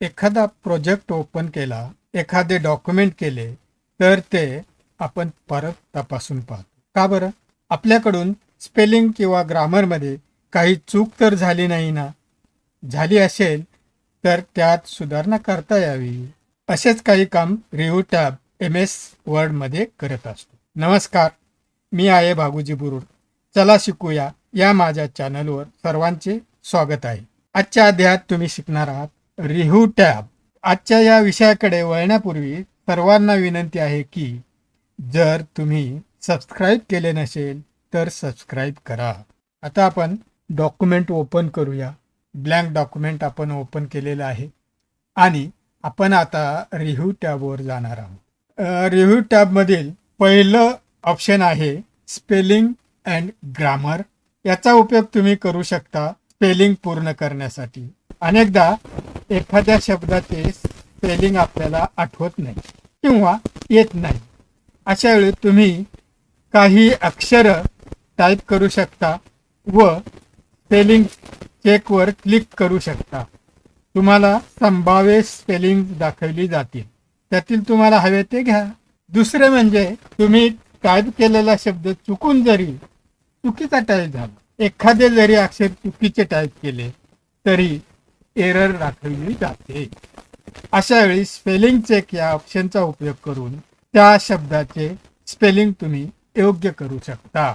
एखादा project open केला एखादे डॉक्युमेंट केले तर ते आपण परत तपासून पाहतो. का बरं? आपल्याकडून स्पेलिंग किंवा ग्रामरमध्ये काही चूक तर झाली नाही ना? झाली असेल तर त्यात सुधारणा करता यावी. असेच काही काम रिव्ह्यू टॅब एम एस वर्डमध्ये करत असतो. नमस्कार मी आहे भागूजी बुरुड. चला शिकूया या माझ्या चॅनलवर सर्वांचे स्वागत आहे. आजच्या अध्यायात तुम्ही शिकणार आहात रिव्ह्यू टॅब. आजच्या या विषयाकडे वळण्यापूर्वी सर्वांना विनंती आहे की जर तुम्ही सबस्क्राईब केले नसेल तर सबस्क्राईब करा. आता आपण डॉक्युमेंट ओपन करूया. ब्लँक डॉक्युमेंट आपण ओपन केलेलं आहे. आणि आपण आता रिव्ह्यू टॅबवर जाणार आहोत. रिव्ह्यू टॅबमधील पहिलं ऑप्शन आहे स्पेलिंग अँड ग्रामर याचा उपयोग तुम्ही करू शकता स्पेलिंग पूर्ण करण्यासाठी. अनेकदा एखाद्या शब्दाचे स्पेलिंग आपल्याला आठवत नाही किंवा येत नाही. अशा वेळी तुम्ही काही अक्षरं टाईप करू शकता व स्पेलिंग चेकवर क्लिक करू शकता. तुम्हाला संभाव्य स्पेलिंग दाखवली जातील. त्यातील तुम्हाला हवे ते घ्या. दुसरे म्हणजे तुम्ही टाईप केलेला शब्द चुकून जरी चुकीचा टाईप झाला एखादे जरी अक्षर चुकीचे टाईप केले तरी एरर दाखवली जाते. अशा वेळी स्पेलिंग चेक या ऑप्शनचा उपयोग करून त्या शब्दाचे स्पेलिंग तुम्ही योग्य करू शकता.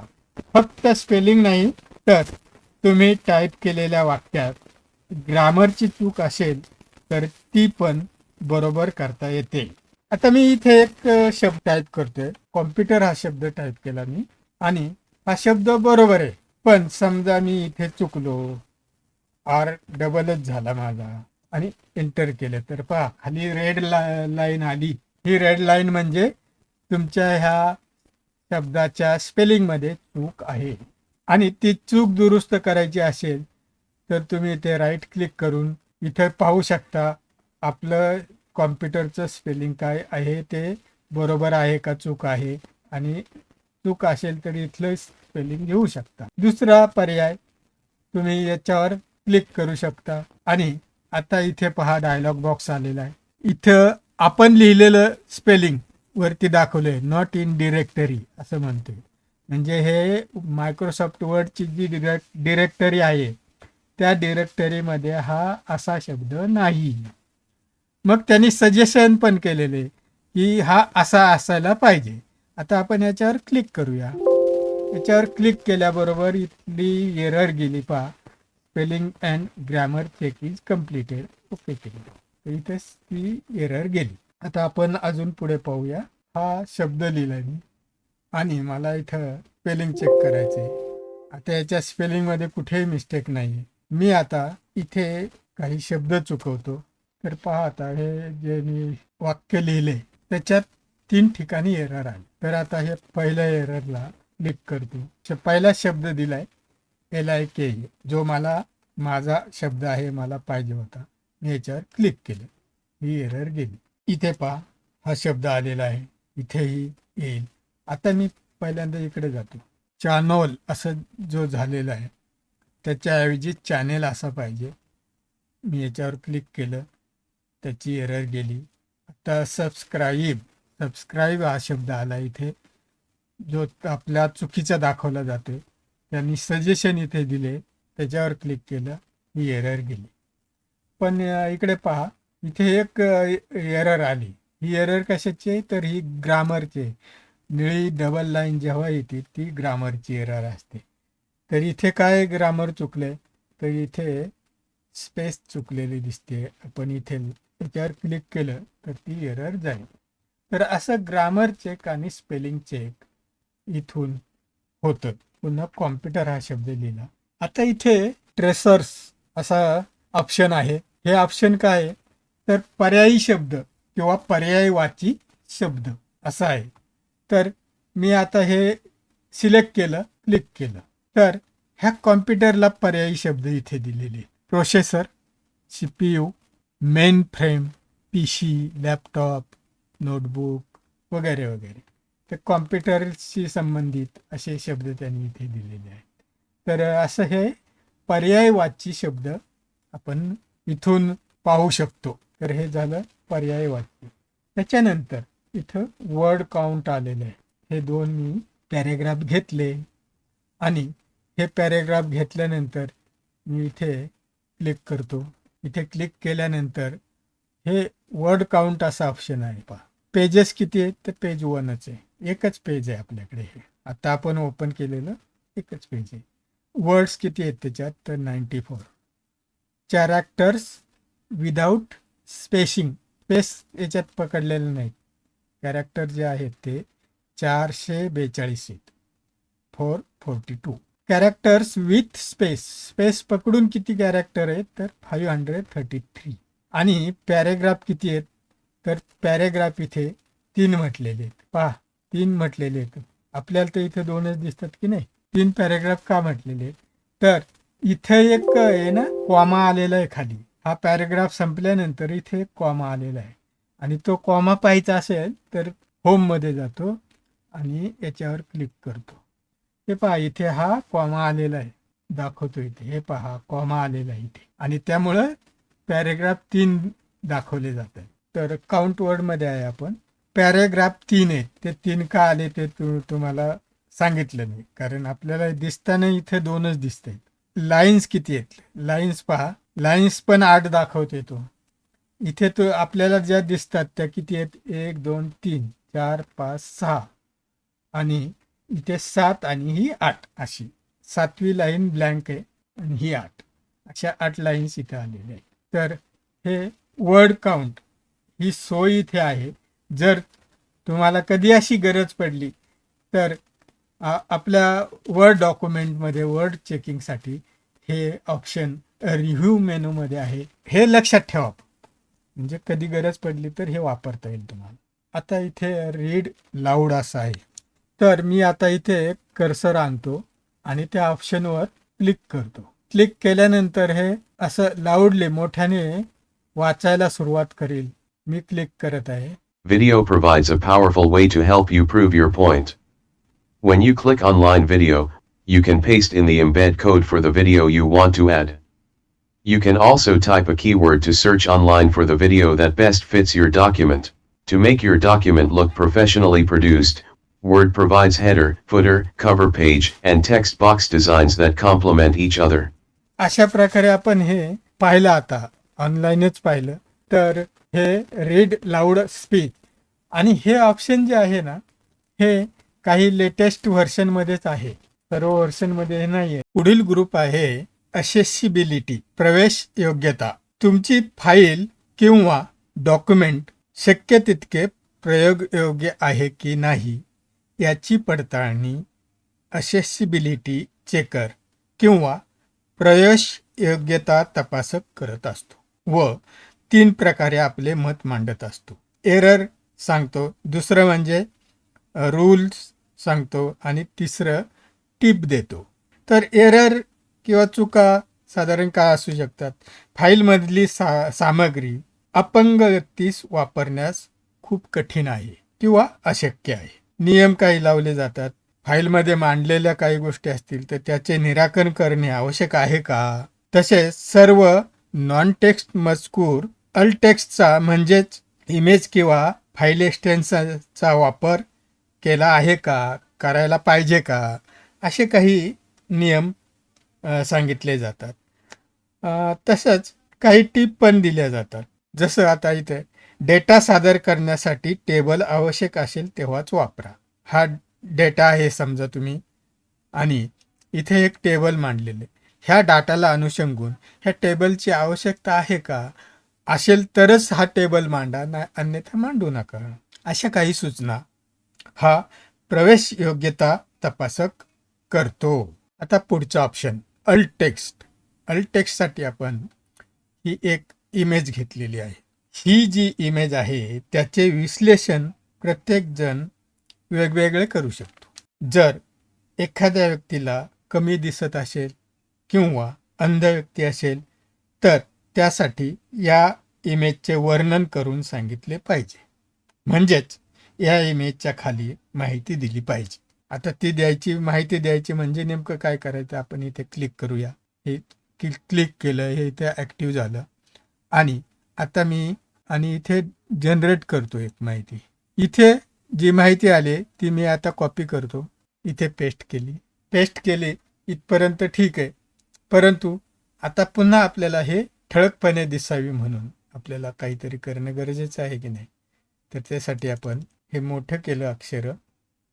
फक्त स्पेलिंग नाही तर तुम्ही टाईप केलेल्या वाक्यात ग्रामरची चूक असेल तर ती पण बरोबर करता येते. आता मी इथे एक शब्द टाईप करतोय. कॉम्प्युटर हा शब्द टाईप केला मी. आणि हा शब्द बरोबर आहे. पण समजा मी इथे चुकलो. आर डबलच झाला माझा. आणि एंटर केलं. तर पहा खाली रेड लाईन आली. ही रेड लाईन म्हणजे तुमच्या ह्या शब्दाच्या स्पेलिंगमध्ये चूक आहे. आणि ती चूक दुरुस्त करायची असेल तर तुम्ही इथे राईट क्लिक करून इथे पाहू शकता आपलं कॉम्प्युटरचं स्पेलिंग काय आहे ते बरोबर आहे का चूक आहे. आणि चूक असेल तर इथलं स्पेलिंग घेऊ शकता. दुसरा पर्याय तुम्ही याच्यावर क्लिक करू शकता. आणि आता इथे पहा डायलॉग बॉक्स आलेला आहे. इथं आपण लिहिलेलं स्पेलिंग वरती दाखवलंय नॉट इन डिरेक्टरी असं म्हणतोय. म्हणजे हे मायक्रोसॉफ्ट वर्डची जी डिरेक्ट डिरेक्टरी आहे त्या डिरेक्टरीमध्ये हा असा शब्द नाही. मग त्यांनी सजेशन पण केलेले की हा असा असायला पाहिजे. आता आपण याच्यावर क्लिक करूया. याच्यावर क्लिक केल्याबरोबर इथली एरर गेली पहा. Spelling and grammar check is completed. Okay केली. तर इथेच ती एरर गेली. आता आपण अजून पुढे पाहूया. हा शब्द लिहिलाय मी. आणि मला इथं स्पेलिंग चेक करायचे आता याच्या स्पेलिंगमध्ये कुठेही मिस्टेक नाही मी आता इथे काही शब्द चुकवतो. तर पहा आता हे जे मी वाक्य लिहिले त्याच्यात तीन ठिकाणी एरर आले. तर आता हे पहिल्या एररला क्लिक करतो. पहिला शब्द दिलाय. एल आय के जो मला माझा शब्द आहे मला पाहिजे होता. मी याच्यावर क्लिक केलं. ही एरर गेली. इथे पहा हा शब्द आलेला आहे. इथेही येईल. आता मी पहिल्यांदा इकडे जातो. चॅनोल असं जो झालेला आहे त्याच्याऐवजी चॅनेल असा पाहिजे. मी याच्यावर क्लिक केलं. त्याची एरर गेली. आता सबस्क्राईब सबस्क्राईब हा शब्द आला इथे. जो आपल्या चुकीचा दाखवला जातो त्यांनी सजेशन इथे दिले. त्याच्यावर क्लिक केलं. ही एरर गेली. पण इकडे पहा. इथे एक एरर आली. ही एरर कशाची आहे? तर ही ग्रामरची निळी डबल लाईन जेव्हा येते ती ग्रामरची एरर असते. तर इथे काय ग्रामर चुकले तर इथे स्पेस चुकलेली दिसते. आपण इथे त्याच्यावर क्लिक केलं तर ती एरर जाईल तर असं ग्रामर चेक आणि स्पेलिंग चेक इथून होतं. पुन्हा कॉम्प्युटर हा शब्द लिहिला. आता इथे ट्रेसर्स असा ऑप्शन आहे. हे ऑप्शन काय आहे? तर पर्यायी शब्द किंवा पर्यायवाची शब्द असा आहे. तर मी आता हे सिलेक्ट केलं क्लिक केलं. तर ह्या कॉम्प्युटरला पर्यायी शब्द इथे दिलेले processor C P U mainframe P C laptop notebook वगैरे वगैरे. तर कॉम्प्युटरशी संबंधित असे शब्द त्यांनी इथे दिलेले आहेत. तर असं हे पर्यायवादची शब्द आपण इथून पाहू शकतो. तर हे झालं पर्याय त्याच्यानंतर इथं वर्ड काउंट आलेलं आहे. हे दोन मी पॅरेग्राफ घेतले. आणि हे पॅरेग्राफ घेतल्यानंतर मी इथे क्लिक करतो. इथे क्लिक केल्यानंतर हे वर्ड काउंट असा ऑप्शन आहे. पहा. पेजेस किती आहेत? तर पेज वनच आहे. एकच पेज आहे आपल्याकडे हे. आता आपण ओपन केलेलं एकच पेज आहे. वर्ड्स किती आहेत त्याच्यात? तर ninety four characters without spacing space याच्यात पकडलेलं नाही. कॅरेक्टर जे आहेत ते चारशे बेचाळीस आहेत. Four forty two characters with space space पकडून किती कॅरेक्टर आहेत? तर फाईव्ह हंड्रेड थर्टी थ्री आणि पॅरेग्राफ किती आहेत? तर पॅरेग्राफ इथे तीन म्हटलेले आहेत. पहा. तीन म्हटलेले आहेत. आपल्याला तर इथे दोनच दिसतात की नाही? तीन पॅरेग्राफ का म्हटलेले आहेत? तर इथे एक आहे ना कॉमा आलेला आहे खाली. हा पॅरेग्राफ संपल्यानंतर इथे एक कॉमा आलेला आहे. आणि तो कॉमा पाहायचा असेल तर होममध्ये जातो आणि याच्यावर क्लिक करतो. हे पहा इथे हा कॉमा आलेला आहे. दाखवतो इथे. हे पहा कॉमा आलेला आहे इथे. आणि त्यामुळं पॅरेग्राफ तीन दाखवले जातात. तर काउंट वर्डमध्ये आहे आपण. पॅरेग्राफ तीन आहेत. ते तीन का आले ते तू तुम्हाला सांगितलं नाही कारण आपल्याला दिसताना इथे दोनच दिसत आहेत लाईन्स किती आहेत? लाईन्स पहा. लाईन्स पण आठ दाखवते तो. इथे तो आपल्याला ज्या दिसतात त्या किती आहेत? एक दोन तीन चार पाच सहा. आणि इथे सात आणि ही आठ अशी. सातवी लाईन ब्लँक आहे आणि ही आठ. अशा आठ लाईन्स इथे आलेल्या आहेत. तर हे वर्ड काउंट ही सोय इथे आहे. जर तुम्हाला कधी अशी गरज पडली तर आपल्या वर्ड डॉक्युमेंटमध्ये वर्ड चेकिंगसाठी हे ऑप्शन रिव्ह्यू मेनूमध्ये आहे. हे लक्षात ठेवा. म्हणजे कधी गरज पडली तर हे वापरता येईल तुम्हाला. आता इथे रीड लाऊड असं आहे. तर मी आता इथे कर्सर आणतो आणि त्या ऑप्शनवर क्लिक करतो. क्लिक केल्यानंतर हे असं लाऊडली मोठ्याने वाचायला सुरुवात करेल. मी क्लिक करत आहे. Video provides a powerful way to help you prove your point. When you click online video, you can paste in the embed code for the video you want to add. You can also type a keyword to search online for the video that best fits your document. To make your document look professionally produced, Word provides header, footer, cover page, and text box designs that complement each other. अशा प्रकारे आपण हे पाहिलं आता ऑनलाईनच पाहिलं तर हे रीड लाऊड स्पीक आणि हे ऑप्शन जे आहे ना हे काही लेटेस्ट व्हर्शनमध्येच आहे. सर्व व्हर्शनमध्ये हे नाही आहे पुढील ग्रुप आहे असेसिबिलिटी प्रवेश योग्यता. तुमची फाईल किंवा डॉक्युमेंट शक्य तितके प्रयोगयोग्य आहे की नाही याची पडताळणी असेसिबिलिटी चेकर किंवा प्रवेश योग्यता तपासक करत असतो. व तीन प्रकारे आपले मत मांडत असतो. एरर सांगतो दुसरं म्हणजे रूल्स सांगतो आणि तिसरं टिप देतो. तर एरर किंवा चुका साधारण काय असू शकतात? फाईलमधली सा सामग्री अपंग व्यक्तीस वापरण्यास खूप कठीण आहे किंवा अशक्य आहे. नियम काही लावले जातात. फाईलमध्ये मांडलेल्या काही गोष्टी असतील तर त्याचे निराकरण करणे आवश्यक आहे का? तसेच सर्व नॉन टेक्स्ट मजकूर अल्टेक्सचा म्हणजेच इमेज किंवा फाईल एक्सटेन्सनचा वापर केला आहे का? करायला पाहिजे का? असे काही नियम सांगितले जातात. तसंच काही टीप पण दिल्या जातात. जसं आता इथे डेटा सादर करण्यासाठी टेबल आवश्यक असेल तेव्हाच वापरा. हा डेटा आहे समजा तुम्ही आणि इथे एक टेबल मांडलेले. ह्या डाटाला अनुषंगून ह्या टेबलची आवश्यकता आहे का? असेल तरच हा टेबल मांडा नाही अन्यथा मांडू नका. अशा काही सूचना हा प्रवेश योग्यता तपासक करतो. आता पुढचं ऑप्शन अल्ट टेक्स्ट अल्ट टेक्स्टसाठी आपण ही एक इमेज घेतलेली आहे. ही जी इमेज आहे त्याचे विश्लेषण प्रत्येकजण वेगवेगळे करू शकतो. जर एखाद्या व्यक्तीला कमी दिसत असेल किंवा अंध व्यक्ती असेल तर त्यासाठी या इमेजचे वर्णन करून सांगितले पाहिजे. म्हणजेच या इमेजच्या खाली माहिती दिली पाहिजे. आता ती द्यायची माहिती द्यायची म्हणजे नेमकं काय करायचं? आपण इथे क्लिक करूया. हे क्लिक केलं हे इथे ॲक्टिव्ह झालं. आणि आता मी आणि इथे जनरेट करतो एक माहिती. इथे जी माहिती आली ती मी आता कॉपी करतो. इथे पेस्ट केली. पेस्ट केली इथपर्यंत ठीक आहे. परंतु आता पुन्हा आपल्याला हे ठळकपणे दिसावी म्हणून आपल्याला काहीतरी करणं गरजेचं आहे की नाही? तर त्यासाठी आपण हे मोठं केलं अक्षर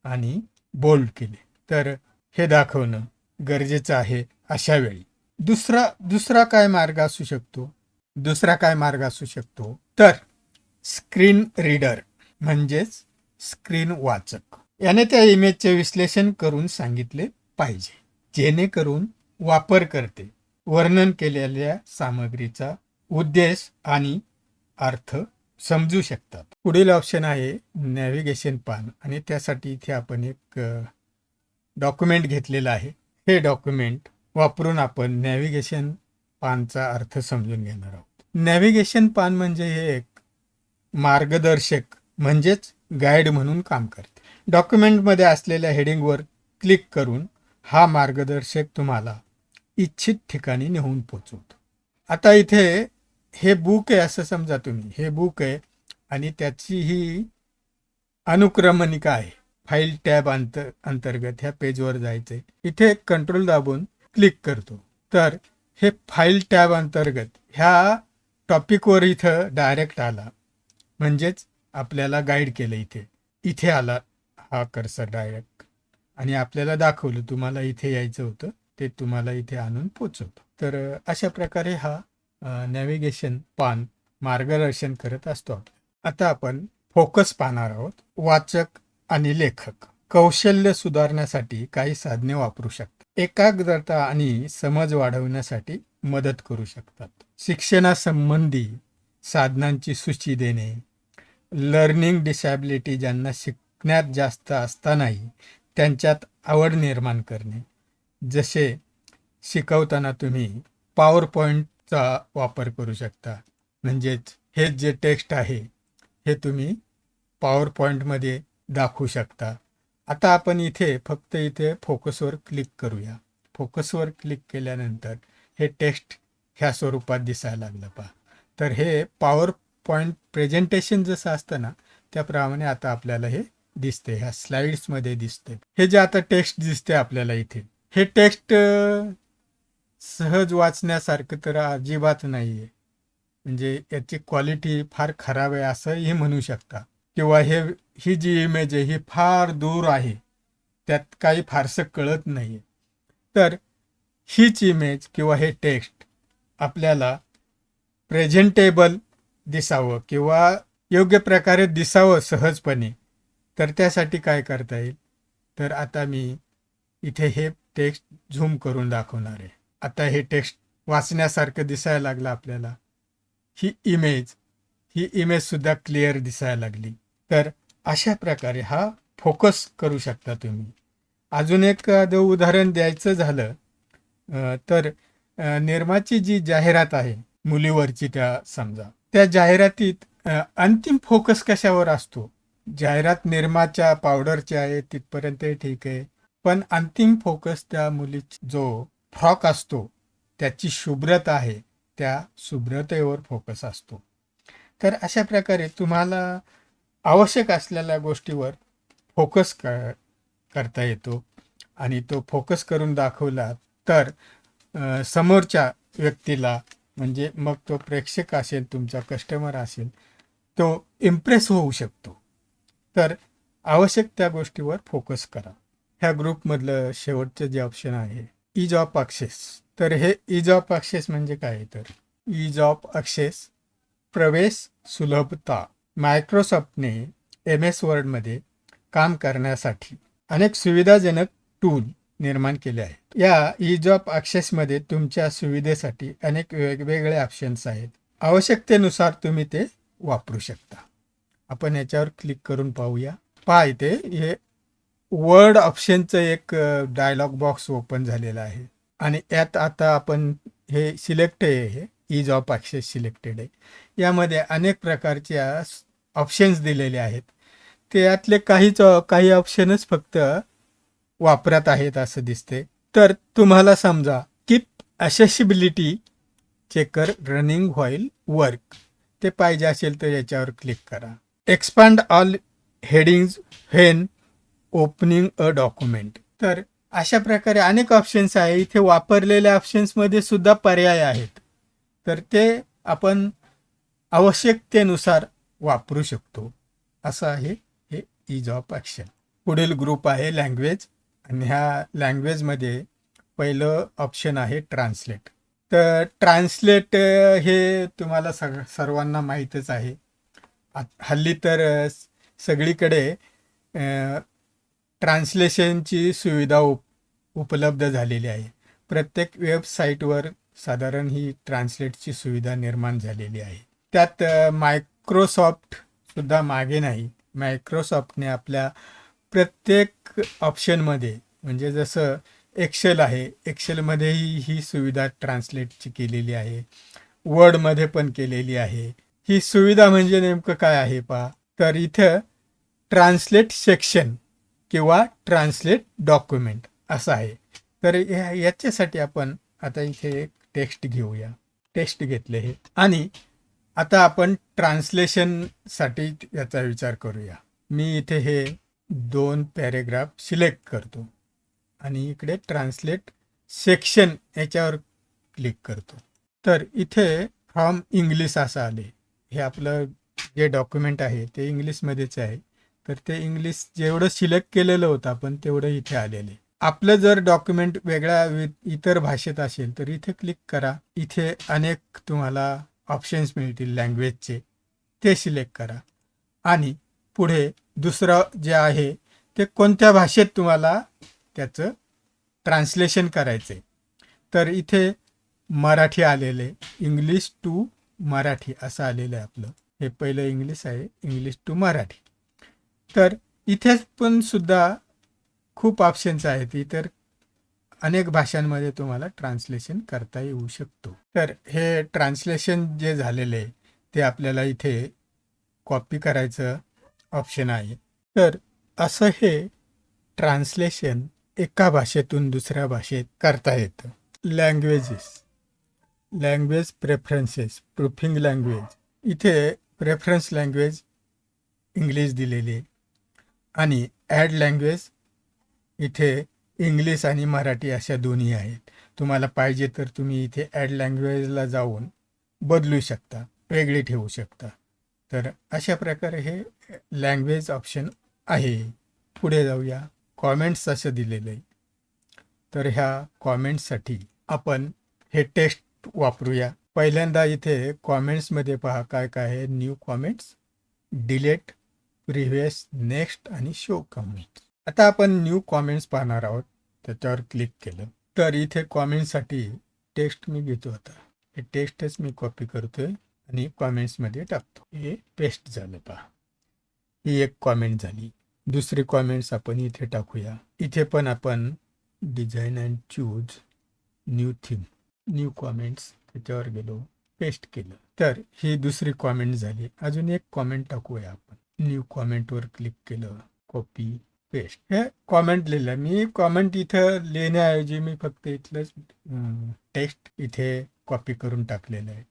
आणि बोल्ड केले. तर हे दाखवणं गरजेचं आहे अशा वेळी. दुसरा दुसरा काय मार्ग असू शकतो? दुसरा काय मार्ग असू शकतो? तर स्क्रीन रीडर म्हणजेच स्क्रीन वाचक. याने त्या इमेजचे विश्लेषण करून सांगितले पाहिजे. जेणेकरून वापरकर्ते वर्णन केलेल्या सामग्रीचा उद्देश आणि अर्थ समजू शकतात. पुढील ऑप्शन आहे नॅव्हिगेशन पान. आणि त्यासाठी इथे आपण एक डॉक्युमेंट घेतलेलं आहे. हे डॉक्युमेंट वापरून आपण नॅव्हिगेशन पानचा अर्थ समजून घेणार आहोत. नॅव्हिगेशन पान म्हणजे हे एक मार्गदर्शक म्हणजेच गाईड म्हणून काम करते. डॉक्युमेंटमध्ये असलेल्या हेडिंगवर क्लिक करून हा मार्गदर्शक तुम्हाला इच्छित ठिकाणी नेऊन पोचवतो. आता इथे हे बुक आहे असं समजा तुम्ही. हे बुक आहे आणि त्याची ही अनुक्रमणिका आहे. फाईल टॅब अंतर अंतर्गत ह्या पेजवर जायचंय. इथे कंट्रोल दाबून क्लिक करतो. तर हे फाईल टॅब अंतर्गत ह्या टॉपिकवर इथं डायरेक्ट आला. म्हणजेच आपल्याला गाईड केलं इथे. इथे आला हा कर्सर डायरेक्ट. आणि आपल्याला दाखवलं तुम्हाला इथे यायचं होतं. ते तुम्हाला इथे आणून पोचवतो. तर अशा प्रकारे हा नॅव्हिगेशन पान मार्गदर्शन करत असतो आता आपण फोकस पाहणार आहोत. वाचक आणि लेखक. कौशल्य सुधारण्यासाठी काही साधने वापरू शकतात. एकाग्रता आणि समज वाढवण्यासाठी मदत करू शकतात. शिक्षणासंबंधी साधनांची सूची देणे. लर्निंग डिसॅबिलिटी ज्यांना शिकण्यात जास्त असतानाही त्यांच्यात आवड निर्माण करणे. जसे शिकवताना तुम्ही पॉवर पॉईंटचा वापर करू शकता. म्हणजेच हे जे टेक्स्ट आहे हे तुम्ही पॉवर पॉईंटमध्ये दाखवू शकता. आता आपण इथे फक्त इथे फोकसवर क्लिक करूया. फोकसवर क्लिक केल्यानंतर हे टेक्स्ट ह्या स्वरूपात दिसायला लागलं पहा. तर हे पॉवर पॉईंट प्रेझेंटेशन जसं असतं ना त्याप्रमाणे आता आपल्याला हे दिसते ह्या स्लाइड्समध्ये दिसते हे जे आता टेक्स्ट दिसते आपल्याला इथे हे टेक्स्ट सहज वाचण्यासारखं तर अजिबात नाही आहे म्हणजे याची क्वालिटी फार खराब आहे असंही म्हणू शकता. किंवा हे ही जी इमेज आहे ही फार दूर आहे. त्यात काही फारसं कळत नाही तर हीच इमेज किंवा हे टेक्स्ट आपल्याला प्रेझेंटेबल दिसावं किंवा योग्य प्रकारे दिसावं सहजपणे. तर त्यासाठी काय करता येईल? तर आता मी इथे हे टेक्स्ट झूम करून दाखवणार आहे. आता हे टेक्स्ट वाचण्यासारखं दिसायला लागलं आपल्याला. ही इमेज ही इमेज सुद्धा क्लिअर दिसायला लागली. तर अशा प्रकारे हा फोकस करू शकता तुम्ही. अजून एक उदाहरण द्यायचं झालं. तर निर्माची जी जाहिरात आहे मुलीवरची त्या समजा त्या जाहिरातीत अंतिम फोकस कशावर असतो? जाहिरात निर्माच्या पावडरची आहे तिथपर्यंत ठीक आहे. पण अंतिम फोकस त्या मुलीची जो फ्रॉक असतो त्याची शुभ्रता आहे त्या शुभ्रतेवर फोकस असतो. तर अशा प्रकारे तुम्हाला आवश्यक असलेल्या गोष्टीवर फोकस क करता येतो आणि तो फोकस करून दाखवला तर समोरच्या व्यक्तीला म्हणजे मग तो प्रेक्षक असेल तुमचा कस्टमर असेल तो इम्प्रेस होऊ शकतो. तर आवश्यक त्या गोष्टीवर फोकस करा. ह्या ग्रुपमधलं शेवटचं जे ऑप्शन आहे इज ऑफ अक्सेस तर हे इज ऑफ अक्सेस म्हणजे काय? तर इज ऑफ अक्सेस प्रवेश सुलभता. मायक्रोसॉफ्टने एम एस वर्डमध्ये काम करण्यासाठी अनेक सुविधाजनक टूल निर्माण केले आहेत. या इज ऑफ ॲक्सेसमध्ये तुमच्या सुविधेसाठी अनेक वेगवेगळे ऑप्शन्स आहेत. आवश्यकतेनुसार तुम्ही ते वापरू शकता. आपण याच्यावर क्लिक करून पाहूया. पहा इथे हे वर्ड ऑप्शनचं एक डायलॉग बॉक्स ओपन झालेला आहे. आणि यात आता आपण हे सिलेक्ट आहे हे इज ऑफ ॲक्सेस सिलेक्टेड आहे. यामध्ये अनेक प्रकारच्या ऑप्शन्स दिलेले आहेत. त्यातले काहीच काही ऑप्शनच फक्त वापरात आहेत असं दिसते. तर तुम्हाला समजा keep accessibility checker running while work ते पाहिजे असेल तर याच्यावर क्लिक करा. Expand all headings when opening a document तर अशा प्रकारे अनेक ऑप्शन्स आहे. इथे वापरलेल्या ऑप्शन्समध्ये सुद्धा पर्याय आहेत. तर ते आपण आवश्यकतेनुसार वापरू शकतो. असं आहे हे इज ऑफ ॲक्शन पुढील ग्रुप आहे लँग्वेज आणि ह्या लँग्वेजमध्ये पहिलं ऑप्शन आहे ट्रान्सलेट तर ट्रान्सलेट हे तुम्हाला सग सर्वांना माहीतच आहे. आ- हल्ली तर सगळीकडे ट्रान्सलेशनची सुविधा उप उपलब्ध झालेली आहे. प्रत्येक वेबसाईटवर साधारण ही ट्रान्सलेटची सुविधा निर्माण झालेली आहे. त्यात मायक्रोसॉफ्टसुद्धा मायक्रोसॉफ्ट सुद्धा मागे नाही. मायक्रोसॉफ्टने आपल्या प्रत्येक ऑप्शनमध्ये म्हणजे जसं एक्सेल आहे एक्सेलमध्येही ही सुविधा ट्रान्सलेटची केलेली आहे. वर्डमध्ये पण केलेली आहे. ही सुविधा म्हणजे नेमकं काय आहे पहा. तर इथं ट्रान्सलेट सेक्शन किंवा ट्रान्सलेट डॉक्युमेंट असं आहे. तर या- याच्यासाठी आपण आता इथे एक टेक्स्ट घेऊया. टेक्स्ट घेतले हे. आणि आता आपण ट्रान्सलेशनसाठी याचा विचार करूया. मी इथे हे दोन पॅरेग्राफ सिलेक्ट करतो. आणि इकडे ट्रान्सलेट सेक्शन याच्यावर क्लिक करतो. तर इथे फ्रॉम इंग्लिश असं आले. हे आपलं जे डॉक्युमेंट आहे ते इंग्लिशमध्येच आहे. तर ते इंग्लिश जेवढं सिलेक्ट केलेलं होतं आपण तेवढं इथे आलेले आपलं जर डॉक्युमेंट वेगळ्या वि- इतर भाषेत असेल तर इथे क्लिक करा. इथे अनेक तुम्हाला ऑप्शन्स मिळतील लँग्वेजचे ते सिलेक्ट करा. आणि पुढे दुसरं जे आहे ते कोणत्या भाषेत तुम्हाला त्याचं ट्रान्सलेशन करायचं आहे तर इथे मराठी आलेले इंग्लिश टू मराठी असं आलेलं आहे आपलं. हे पहिलं इंग्लिश आहे. English to Marathi. तर इथे पण सुद्धा खूप ऑप्शन्स आहेत. इतर अनेक भाषांमध्ये तुम्हाला ट्रान्सलेशन करता येऊ शकतो. तर हे ट्रान्सलेशन जे झालेलं आहे ते आपल्याला इथे कॉपी करायचं ऑप्शन आहे. तर असं हे ट्रान्सलेशन एका भाषेतून दुसऱ्या भाषेत करता येतं. Languages language preferences proofing language इथे प्रेफरन्स लँग्वेज इंग्लिश दिलेली आहे. आणि ॲड लँग्वेज इथे इंग्लिश आणि मराठी अशा दोन्ही आहेत. तुम्हाला पाहिजे तर तुम्ही इथे ॲड लँग्वेजला जाऊन बदलू शकता वेगळी ठेवू शकता. तर अशा प्रकारे हे लँग्वेज ऑप्शन आहे. पुढे जाऊया. कॉमेंट्स असं दिलेलं आहे तर ह्या कॉमेंट्ससाठी आपण हे टेस्ट वापरूया. पहिल्यांदा इथे कॉमेंट्समध्ये पहा काय काय आहे. New comments delete previous next आणि शो कमेंट्स आता आपण न्यू कॉमेंट्स पाहणार आहोत. त्याच्यावर क्लिक केलं. तर इथे कॉमेंटसाठी टेक्स्ट मी घेतो आता. हे टेक्स्टच मी कॉपी करतोय आणि कॉमेंट्समध्ये टाकतो. हे पेस्ट झालं पहा. ही एक कॉमेंट झाली. दुसरी कॉमेंट्स आपण इथे टाकूया. इथे पण आपण design and choose new theme new comments त्याच्यावर गेलो पेस्ट केलं. तर ही दुसरी कॉमेंट झाली. अजून एक कॉमेंट टाकूया आपण. न्यू कॉमेंटवर क्लिक केलं. कॉपी पेस्ट हे कॉमेंट लिहिलं. मी कॉमेंट इथं लिहिण्याऐवजी मी फक्त इथलंच टेक्स्ट इथे कॉपी करून टाकलेलं आहे.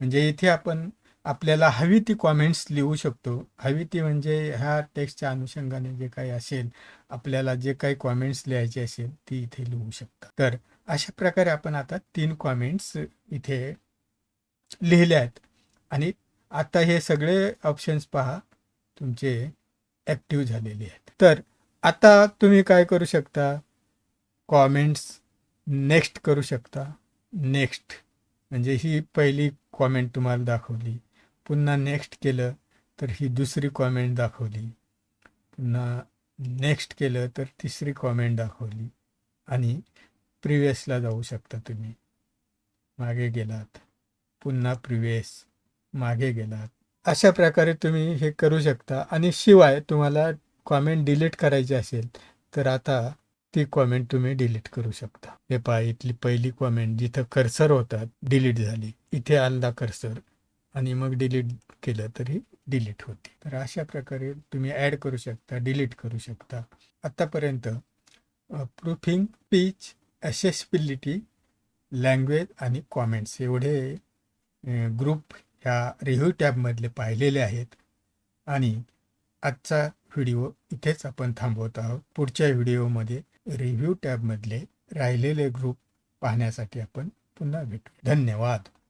म्हणजे इथे आपण आपल्याला हवी ती कॉमेंट्स लिहू शकतो. हवी ती म्हणजे ह्या टेक्स्टच्या अनुषंगाने जे काही असेल आपल्याला जे काही कॉमेंट्स लिहायचे असेल ती इथे लिहू शकता तर अशा प्रकारे आपण आता तीन कॉमेंट्स इथे लिहिले आहेत. आणि आता हे सगळे ऑप्शन्स पहा. तुमचे ॲक्टिव्ह झालेले आहेत. तर आता तुम्ही काय करू शकता? कॉमेंट्स नेक्स्ट करू शकता. नेक्स्ट. म्हणजे ही पहिली कॉमेंट तुम्हाला दाखवली. पुन्हा नेक्स्ट केलं तर ही दुसरी कॉमेंट दाखवली. पुन्हा नेक्स्ट केलं तर तिसरी कॉमेंट दाखवली. आणि प्रिवियसला जाऊ शकता तुम्ही. मागे गेलात. पुन्हा प्रिवियस मागे गेलात. अशा प्रकारे तुम्ही हे करू शकता. आणि शिवाय तुम्हाला कॉमेंट डिलीट करायची असेल तर आता ती कॉमेंट तुम्ही डिलीट करू शकता. हे पहा इथली पहिली कॉमेंट जिथं कर्सर होता डिलीट झाली. इथे आलदा कर्सर आणि मग डिलीट केलं तरी डिलीट होते. तर अशा प्रकारे तुम्ही ॲड करू शकता डिलीट करू शकता. आत्तापर्यंत प्रूफिंग पीच ॲसेसिबिलिटी लँग्वेज आणि कॉमेंट्स एवढे ग्रुप ह्या रिव्ह्यू टॅबमधले पाहिलेले आहेत. आणि आजचा व्हिडिओ इथेच आपण थांबवत आहोत. पुढच्या व्हिडिओमध्ये रिव्ह्यू टॅबमधले राहिलेले ग्रुप पाहण्यासाठी आपण पुन्हा भेटू. धन्यवाद.